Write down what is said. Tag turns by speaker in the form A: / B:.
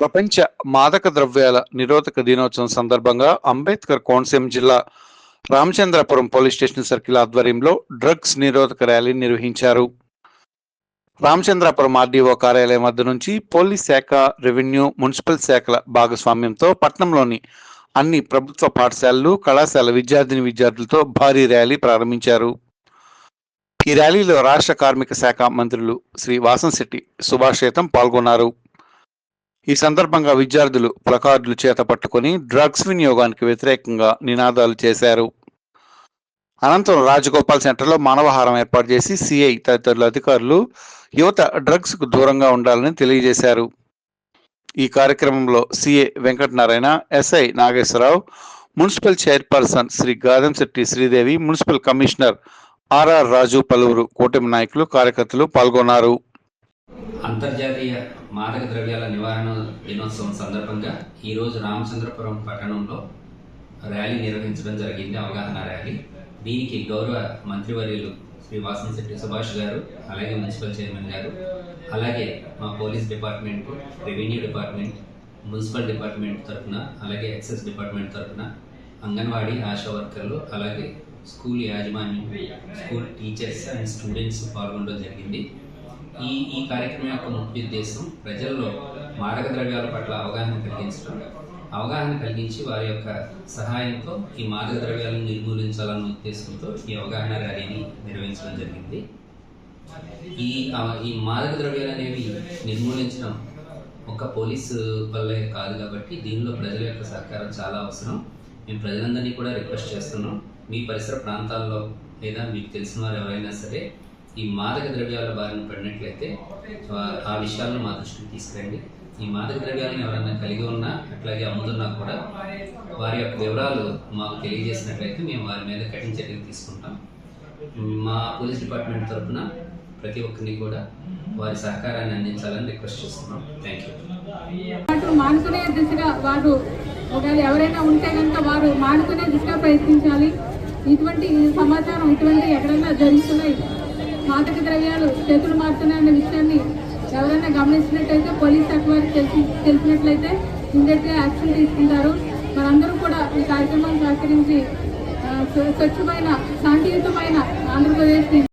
A: ప్రపంచ మాదక ద్రవ్యాల నిరోధక దినోత్సవం సందర్భంగా అంబేద్కర్ కోనసీమ జిల్లా రామచంద్రపురం పోలీస్ స్టేషన్ సర్కిల్ ఆధ్వర్యంలో డ్రగ్స్ నిరోధక ర్యాలీ నిర్వహించారు. రామచంద్రపురం ఆర్డీఓ కార్యాలయం వద్ద నుంచి పోలీస్ శాఖ రెవెన్యూ మున్సిపల్ శాఖల భాగస్వామ్యంతో పట్టణంలోని అన్ని ప్రభుత్వ పాఠశాలలు కళాశాల విద్యార్థిని విద్యార్థులతో భారీ ర్యాలీ ప్రారంభించారు. ఈ ర్యాలీలో రాష్ట్ర కార్మిక శాఖ మంత్రులు శ్రీ వాసంశెట్టి సుభాష్ పాల్గొన్నారు. ఈ సందర్భంగా విద్యార్థులు ప్లకార్డులు చేత పట్టుకొని డ్రగ్స్ వినియోగానికి వ్యతిరేకంగా నినాదాలు చేశారు. అనంతరం రాజగోపాల్ సెంటర్లో మానవహారం ఏర్పాటు చేసి సిఐ తదితరుల అధికారులు యువత డ్రగ్స్కు దూరంగా ఉండాలని తెలియజేశారు. ఈ కార్యక్రమంలో CA Venkatanarayana SI Nageswararao municipal chairperson Shri Gadamsetti Sridevi municipal commissioner RR Raju పలువురు కూటమి నాయకులు కార్యకర్తలు పాల్గొన్నారు.
B: అంతర్జాతీయ మాదక ద్రవ్యాల నివారణ దినోత్సవం సందర్భంగా ఈరోజు రామచంద్రపురం పట్టణంలో ర్యాలీ నిర్వహించడం జరిగింది అవగాహన ర్యాలీ. దీనికి గౌరవ మంత్రివర్యులు శ్రీ వాసంశెట్టి సుభాష్ గారు అలాగే మున్సిపల్ చైర్మన్ గారు అలాగే మా police department revenue department municipal department తరఫున అలాగే ఎక్సైజ్ డిపార్ట్మెంట్ తరఫున అంగన్వాడీ ఆశా వర్కర్లు అలాగే స్కూల్ యాజమాన్యం స్కూల్ టీచర్స్ అండ్ స్టూడెంట్స్ పాల్గొనడం జరిగింది. ఈ ఈ కార్యక్రమం యొక్క ముఖ్య ఉద్దేశం ప్రజల్లో మారక ద్రవ్యాల పట్ల అవగాహన కలిగించడం అవగాహన కలిగించి వారి యొక్క సహాయంతో ఈ మాదక ద్రవ్యాలను నిర్మూలించాలన్న ఉద్దేశంతో ఈ అవగాహన ర్యాలీని నిర్వహించడం జరిగింది. ఈ ఈ మాదక ద్రవ్యాలు అనేవి నిర్మూలించడం ఒక పోలీసు వల్లే కాదు కాబట్టి దీనిలో ప్రజల యొక్క సహకారం చాలా అవసరం. మేము ప్రజలందరినీ కూడా రిక్వెస్ట్ చేస్తున్నాం. మీ పరిసర ప్రాంతాల్లో లేదా మీకు తెలిసిన వారు ఎవరైనా సరే ఈ మాదక ద్రవ్యాల బారిన పడినట్లయితే ఆ- విషయాలను మా దృష్టికి తీసుకురండి. ఈ మాదక ద్రవ్యాలను ఎవరైనా కలిగి ఉన్నా అట్లాగే అమ్ముతున్నా కూడా వారి యొక్క వివరాలు మాకు తెలియజేసినట్లయితే మేము వారి మీద కఠిన చర్యలు తీసుకుంటాం. మా పోలీస్ డిపార్ట్మెంట్ తరఫున ప్రతి ఒక్కరిని కూడా వారి సహకారాన్ని అందించాలని రిక్వెస్ట్ చేస్తున్నాం. థ్యాంక్ యూ
C: మానుకునే దిశగా వారు ఒకవేళ ఎవరైనా ఉంటే కనుక వారు మానుకునే దిశగా ప్రయత్నించాలి. ఇటువంటి సమాచారం ఇటువంటి ఎక్కడైనా జరుగుతున్నాయి. మాదక ద్రవ్యాలు చేతులు మారుతున్నాయన్న విషయాన్ని ఎవరైనా గమనించినట్లయితే పోలీస్ శాఖ వారికి తెలిసి తెలిసినట్లయితే ఇమీడియట్గా యాక్షన్ తీసుకుంటారు. మనందరూ కూడా ఈ కార్యక్రమం సహకరించి స్వచ్ఛమైన శాంతియుతమైన ఆంధ్రప్రదేశ్ని